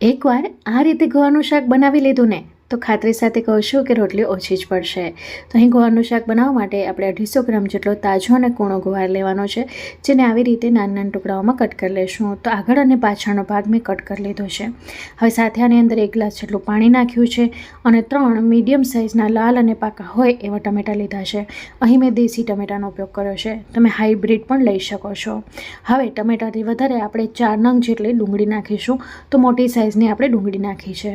એકવાર આ રીતે ગોવાનું શાક બનાવી લીધું ને તો ખાતરી સાથે કહું કે રોટલી ઓછી જ પડશે. તો અહીં ગુવારનું શાક બનાવવા માટે આપણે અઢીસો ગ્રામ જેટલો તાજો અને કૂણો ગુવાર લેવાનો છે, જેને આવી રીતે નાના નાના ટુકડાઓમાં કટ કરી લઈશું તો આગળ અને પાછળનો ભાગ મેં કટ કરી લીધો છે. હવે સાથે આની અંદર એક ગ્લાસ જેટલું પાણી નાખ્યું છે અને ત્રણ મીડિયમ સાઇઝના લાલ અને પાકા હોય એવા ટમેટા લીધા છે. અહીં મેં દેશી ટમેટાનો ઉપયોગ કર્યો છે. તમે હાઇબ્રિડ પણ લઈ શકો છો. હવે ટમેટાથી વધારે આપણે ચાર નંગ જેટલી ડુંગળી નાખીશું. તો મોટી સાઇઝની આપણે ડુંગળી નાખી છે.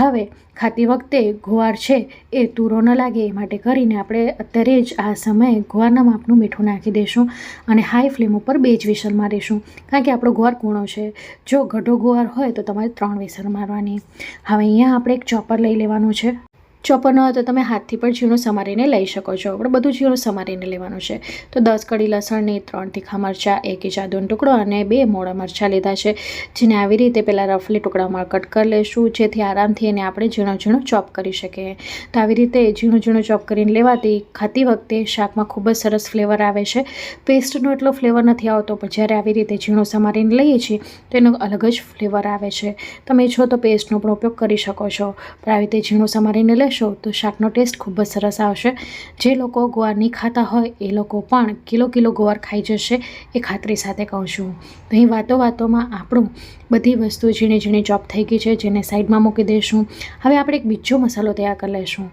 હવે ખાતી વખતે ગુવાર છે એ તૂરો ન લાગે, એ માટે કરીને આપણે અત્યારે જ આ સમયે ગુવારના માપનું મીઠું નાખી દઈશું અને હાઈ ફ્લેમ ઉપર બે જ વિસલ મારીશું કારણ કે આપણો ગુવાર કૂણો છે. જો ગઢો ગુવાર હોય તો તમારે ત્રણ વિસલ મારવાની. હવે અહીંયા આપણે એક ચોપર લઈ લેવાનું છે. ચોપર ન હોય તો તમે હાથથી પણ ઝીણું સમારીને લઈ શકો છો. આપણે બધું ઝીણું સમારીને લેવાનું છે. તો દસ કડી લસણની ત્રણ તીખા મરચાં, એક ઇંચ આદુનો ટુકડો અને બે મોડા મરચાં લીધા છે. જેને આવી રીતે પહેલાં રફલી ટુકડામાં કટ કરી લઈશું જેથી આરામથી એને આપણે ઝીણો ઝીણો ચોપ કરી શકીએ. તો આવી રીતે ઝીણું ઝીણું ચોપ કરીને લેવાથી ખાતી વખતે શાકમાં ખૂબ જ સરસ ફ્લેવર આવે છે. પેસ્ટનો એટલો ફ્લેવર નથી આવતો, પણ જ્યારે આવી રીતે ઝીણું સમારીને લઈએ છીએ, તો એનો અલગ જ ફ્લેવર આવે છે. તમે છો તો પેસ્ટનો પણ ઉપયોગ કરી શકો છો. પણ આવી રીતે ઝીણું સમારીને લેશો તો શાકનો ટેસ્ટ ખૂબ જ સરસ આવશે. જે લોકો ગોવાર નહીં ખાતા હોય, એ લોકો પણ કિલો કિલો ગોવાર ખાઈ જશે એ ખાતરી સાથે કહું છું. તો અહીં વાતો વાતોમાં આપણું બધી વસ્તુ ઝીણી ઝીણી ચોપ થઈ ગઈ છે, જેને સાઈડમાં મૂકી દઈશું. હવે આપણે એક બીજો મસાલો તૈયાર કરી લઈશું.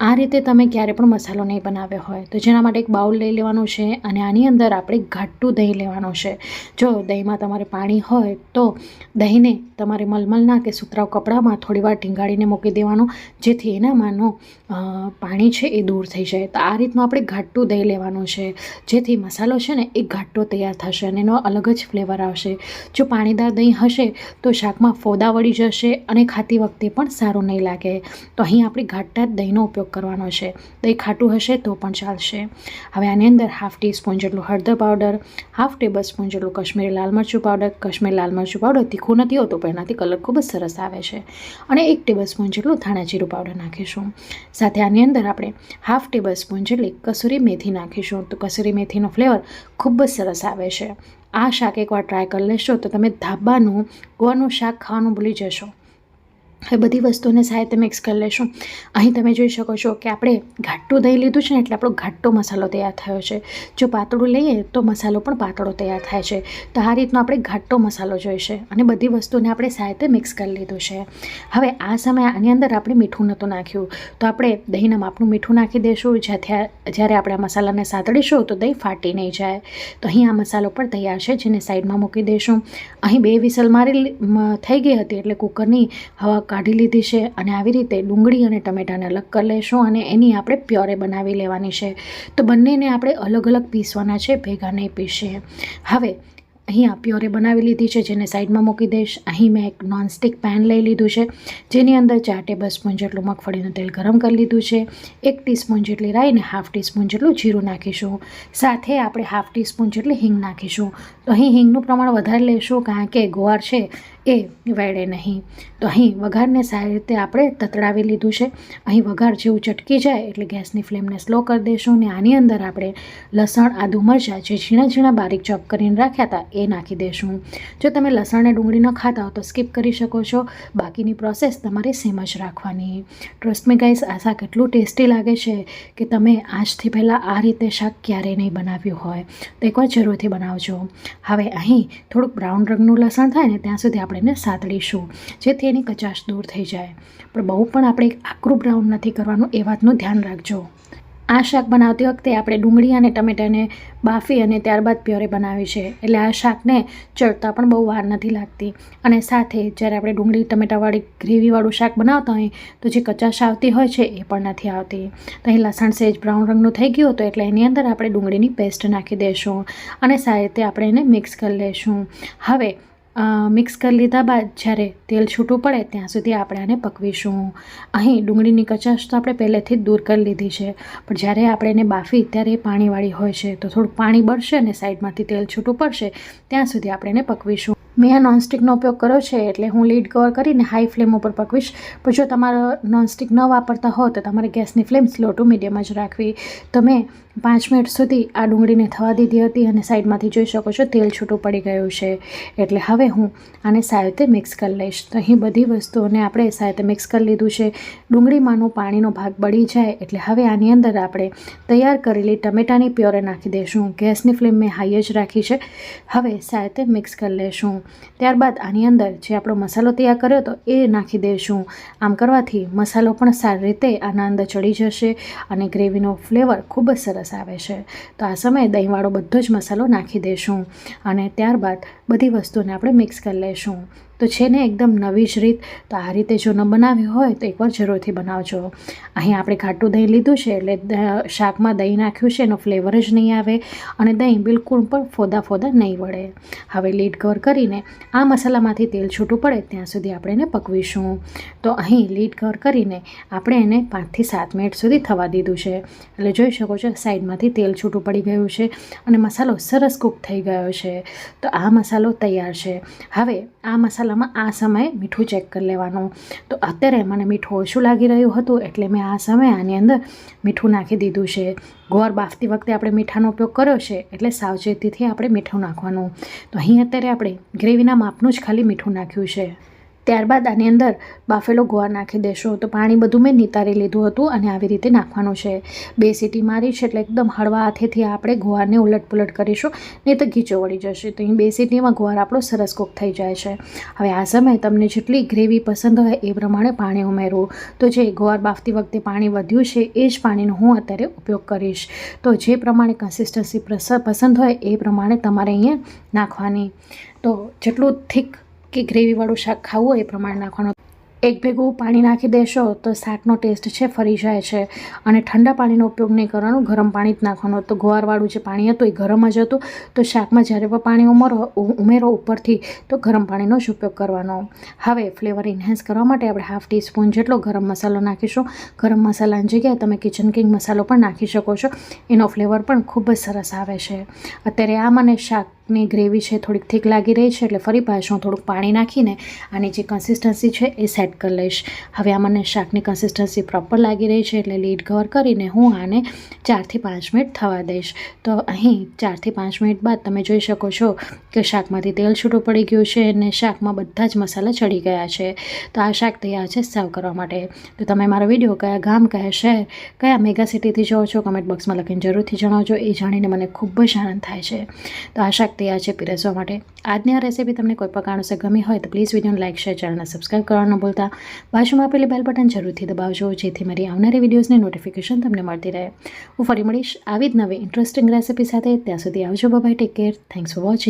આ રીતે તમે ક્યારે પણ મસાલો નહીં બનાવ્યો હોય તો જેના માટે એક બાઉલ લઈ લેવાનું છે અને આની અંદર આપણે ઘાટું દહીં લેવાનું છે. જો દહીંમાં તમારે પાણી હોય તો દહીંને તમારે મલમલના કે સુતરાઉ કપડામાં થોડીવાર ટીંગાડીને મૂકી દેવાનું, જેથી એનામાંનો પાણી છે એ દૂર થઈ જાય. તો આ રીતનું આપણે ઘાટું દહીં લેવાનું છે. જેથી મસાલો છે ને એ ઘાટો તૈયાર થશે અને એનો અલગ જ ફ્લેવર આવશે. જો પાણીદાર દહીં હશે તો શાકમાં ફોદા વળી જશે અને ખાતી વખતે પણ સારું નહીં લાગે. તો અહીં આપણે ઘાટા દહીંનો ઉપયોગ કરવાનો છે. દહીં ખાટું હશે તો પણ ચાલશે. હવે આની અંદર હાફ ટી સ્પૂન જેટલું હળદર પાવડર હાફ ટેબલ સ્પૂન જેટલું કશ્મીરી લાલ મરચું પાવડર કશ્મીરી લાલ મરચું પાવડર તીખું નથી હોતું, પણ એનાથી કલર ખૂબ જ સરસ આવે છે. અને એક ટેબલ સ્પૂન જેટલું ધાણા જીરું પાવડર નાખીશું. સાથે આની અંદર આપણે હાફ ટેબલ સ્પૂન જેટલી કસૂરી મેથી નાખીશું. તો કસૂરી મેથીનો ફ્લેવર ખૂબ જ સરસ આવે છે. આ શાક એકવાર ટ્રાય કરી લેશો તો તમે ધાબાનું ગોળનું શાક ખાવાનું ભૂલી જશો. એ બધી વસ્તુને સાથે મિક્સ કરી લઈશું અહીં તમે જોઈ શકો છો કે આપણે ઘાટું દહીં લીધું છે ને એટલે આપણો ઘાટો મસાલો તૈયાર થયો છે. જો પાતળું લઈએ તો મસાલો પણ પાતળો તૈયાર થાય છે. તો આ રીતનો આપણે ઘાટો મસાલો જોઈશે અને બધી વસ્તુને આપણે સાથે મિક્સ કરી લીધું છે. હવે આ સમયે આની અંદર આપણે મીઠું નહોતું નાખ્યું. તો આપણે દહીંના માપનું મીઠું નાખી દઈશું જ્યાંથી જ્યારે આપણે આ મસાલાને સાતડીશું તો દહીં ફાટી નહીં જાય. તો અહીં આ મસાલો પણ તૈયાર છે જેને સાઈડમાં મૂકી દઈશું અહીં બે વિસલ મારી થઈ ગઈ હતી એટલે કુકરની હવા કાઢી લીધી છે અને આવી રીતે ડુંગળી અને ટમેટાને અલગ કરી લઈશું અને એની આપણે પ્યોરે બનાવી લેવાની છે. તો બંનેને આપણે અલગ અલગ પીસવાના છે ભેગા નહીં પીસીએ. હવે અહીં આ પ્યોરે બનાવી લીધી છે, જેને સાઈડમાં મૂકી દઈશ. અહીં મેં એક નોનસ્ટિક પેન લઈ લીધું છે, જેની અંદર ચાર ટેબલ સ્પૂન જેટલું મગફળીનું તેલ ગરમ કરી લીધું છે, એક ટીસ્પૂન જેટલી રાઈ અને હાફ ટીસ્પૂન જેટલું જીરું નાખીશું. સાથે આપણે હાફ ટીસ્પૂન જેટલી હિંગ નાખીશું. તો અહીં હિંગનું પ્રમાણ વધારે લેશું, કારણ કે ગોવાર છે, એ વેડે નહીં. તો અહીં વઘારને સારી રીતે આપણે તતડાવી લીધું છે. અહીં વઘાર જેવું ચટકી જાય એટલે ગેસની ફ્લેમને સ્લો કરી દઈશું અને આની અંદર આપણે લસણ, આદુ મરચાં જે ઝીણા ઝીણા બારીક ચોપ કરીને રાખ્યા હતા એ નાખી દઈશું જો તમે લસણ અને ડુંગળી ન ખાતા હો તો સ્કીપ કરી શકો છો. બાકીની પ્રોસેસ તમારે સેમ જ રાખવાની. ટ્રસ્ટ મી ગાઈસ આ શાક એટલું ટેસ્ટી લાગે છે કે તમે આજથી પહેલાં આ રીતે શાક ક્યારેય નહીં બનાવ્યું હોય. તો એકવાર જરૂરથી બનાવજો. હવે અહીં થોડુંક બ્રાઉન રંગનું લસણ થાય ને ત્યાં સુધી આપણે એને સાતળીશું જેથી એની કચાશ દૂર થઈ જાય. પણ બહુ પણ આપણે આકરું બ્રાઉન નથી કરવાનું, એ વાતનું ધ્યાન રાખજો. આ શાક બનાવતી વખતે આપણે ડુંગળી અને ટમેટાને બાફી અને ત્યારબાદ પ્યોરે બનાવી છે. એટલે આ શાકને ચડતા પણ બહુ વાર નથી લાગતી. અને સાથે જ્યારે આપણે ડુંગળી, ટમેટાવાળી ગ્રેવીવાળું શાક બનાવતા હોય, તો જે કચાશ આવતી હોય છે એ પણ નથી આવતી. તો અહીં લસણ સેજ બ્રાઉન રંગનું થઈ ગયું હતું, એટલે એની અંદર આપણે ડુંગળીની પેસ્ટ નાખી દઈશું અને સારી રીતે આપણે એને મિક્સ કરી લઈશું હવે મિક્સ કરી લીધા બાદ જ્યારે તેલ છૂટું પડે ત્યાં સુધી આપણે આને પકવીશું. અહીં ડુંગળીની કચાશ તો આપણે પહેલેથી જ દૂર કરી લીધી છે. પણ જ્યારે આપણે એને બાફી ત્યારે એ પાણીવાળી હોય છે. તો થોડું પાણી બળશે અને સાઈડમાંથી તેલ છૂટું પડશે. ત્યાં સુધી આપણે એને પકવીશું. મેં આ નોનસ્ટિકનો ઉપયોગ કર્યો છે એટલે હું લીડ કવર કરીને હાઈ ફ્લેમ ઉપર પકવીશ. પણ જો તમારે નોનસ્ટિક ન વાપરતા હો તો તમારે ગેસની ફ્લેમ સ્લો ટુ મીડિયમ જ રાખવી. તો મેં પાંચ મિનિટ સુધી આ ડુંગળીને થવા દીધી હતી અને સાઈડમાંથી જોઈ શકો છો તેલ છૂટું પડી ગયું છે. એટલે હવે હું આને સાયતે મિક્સ કરી લઈશ. તો અહીં બધી વસ્તુઓને આપણે સાયતે મિક્સ કરી લીધું છે. ડુંગળીમાંનો પાણીનો ભાગ બળી જાય એટલે હવે આની અંદર આપણે તૈયાર કરેલી ટમેટાની પ્યોરે નાખી દઈશું. ગેસની ફ્લેમ મેં હાઈ જ રાખી છે. હવે સાયતે મિક્સ કરી લઈશું. ત્યારબાદ આની અંદર જે આપણો મસાલો તૈયાર કર્યો હતો એ નાખી દઈશું આમ કરવાથી મસાલો પણ સારી રીતે આના અંદર ચડી જશે અને ગ્રેવીનો ફ્લેવર ખૂબ જ સરસ આવે છે. તો આ સમયે દહીંવાળો બધો જ મસાલો નાખી દઈશું અને ત્યારબાદ બધી વસ્તુને આપણે મિક્સ કરી લઈશું તો છે ને એકદમ નવી જ રીત. તો આ રીતે જો ન બનાવ્યું હોય તો એકવાર જરૂરથી બનાવજો. અહીં આપણે ઘાટું દહીં લીધું છે એટલે શાકમાં દહીં નાખ્યું છે, એનો ફ્લેવર જ નહીં આવે અને દહીં બિલકુલ પણ ફોદા ફોદા નહીં વળે. હવે લીડ કવર કરીને આ મસાલામાંથી તેલ છૂટું પડે ત્યાં સુધી આપણે એને પકવીશું. તો અહીં લીડ કવર કરીને આપણે એને પાંચથી સાત મિનિટ સુધી થવા દીધું છે. એટલે જોઈ શકો છો સાઈડમાંથી તેલ છૂટું પડી ગયું છે અને મસાલો સરસ કૂક થઈ ગયો છે. તો આ મસાલો તૈયાર છે. હવે આ મસાલામાં આ સમયે મીઠું ચેક કરી લેવાનું. તો અત્યારે મને મીઠું ઓછું લાગી રહ્યું હતું એટલે મેં આ સમયે આની અંદર મીઠું નાખી દીધું છે. ગોળ બાફતી વખતે આપણે મીઠાનો ઉપયોગ કર્યો છે એટલે સાવચેતીથી આપણે મીઠું નાખવાનું. તો અહીં અત્યારે આપણે ગ્રેવીના માપનું જ ખાલી મીઠું નાખ્યું છે. ત્યારબાદ આની અંદર બાફેલો ગોવા નાખી દેશો. તો પાણી બધું મેં નિતારી લીધું હતું અને આવી રીતે નાખવાનું છે. બે સીટી મારીશ એટલે એકદમ હળવા હાથેથી આપણે ગોવાને ઉલટ પુલટ કરીશું, નહીં તો ગીચો વળી જશે. તો અહીં બે સીટીમાં ગોવાર આપણો સરસ કૂક થઈ જાય છે. હવે આ સમયે તમને જેટલી ગ્રેવી પસંદ હોય એ પ્રમાણે પાણી ઉમેરવું. તો જે ગોવાર બાફતી વખતે પાણી વધ્યું છે એ જ પાણીનો હું અત્યારે ઉપયોગ કરીશ. તો જે પ્રમાણે કન્સિસ્ટન્સી પસંદ હોય એ પ્રમાણે તમારે અહીંયા નાખવાની. તો જેટલું થીક કે ગ્રેવીવાળું શાક ખાવું હોય એ પ્રમાણે નાખવાનું. એક ભેગું પાણી નાખી દેશો તો શાકનો ટેસ્ટ છે, ફરી જાય છે. અને ઠંડા પાણીનો ઉપયોગ નહીં કરવાનો, ગરમ પાણી જ નાખવાનું. તો ગોવારવાળું જે પાણી હતું એ ગરમ જ હતું. તો શાકમાં જ્યારે પણ પાણી ઉમેરો ઉમેરો ઉપરથી, તો ગરમ પાણીનો જ ઉપયોગ કરવાનો. હવે ફ્લેવર ઇન્હેન્સ કરવા માટે આપણે હાફ ટીસ્પૂન જેટલો ગરમ મસાલો નાખીશું. ગરમ મસાલાની જગ્યાએ તમે કિચન કિંગ મસાલો પણ નાખી શકો છો. એનો ફ્લેવર પણ ખૂબ જ સરસ આવે છે. અત્યારે આ મને શાકની ગ્રેવી છે, થોડીક થીક લાગી રહી છે એટલે ફરી પાછું થોડુંક પાણી નાખીને આની જે કન્સિસ્ટન્સી છે એ સેટ કરી લઈશ. હવે આ મને શાકની કન્સિસ્ટન્સી પ્રોપર લાગી રહી છે એટલે લીડ કવર કરીને હું આને ચારથી પાંચ મિનિટ થવા દઈશ. તો અહીં ચારથી પાંચ મિનિટ બાદ તમે જોઈ શકો છો કે શાકમાંથી તેલ છૂટું પડી ગયું છે અને શાકમાં બધા જ મસાલા ચડી ગયા છે. તો આ શાક તૈયાર છે સર્વ કરવા માટે. તો તમે મારો વીડિયો કયા ગામ, કયા શહેર, કયા મેગા સિટીથી જોવો છો કમેન્ટ બોક્સમાં લખીને જરૂરથી જણાવજો. એ જાણીને મને ખૂબ જ આનંદ થાય છે. તો આ શાક તૈયાર છે પીરસવા માટે. આજની આ રેસીપી તમને કોઈ પણ કારણોસર ગમી હોય તો પ્લીઝ વિડીયોને લાઇક શેર ચેનલને સબસ્ક્રાઈબ કરવાનું ન ભૂલતા. બાજુમાં આપેલી બેલ બટન જરૂરથી દબાવજો, જેથી મારી આવનારી વિડીયોઝની નોટિફિકેશન તમને મળતી રહે. હું ફરી મળીશ આવી જ નવી ઇન્ટરેસ્ટિંગ રેસીપી સાથે. ત્યાં સુધી આવજો bye take care thanks for watching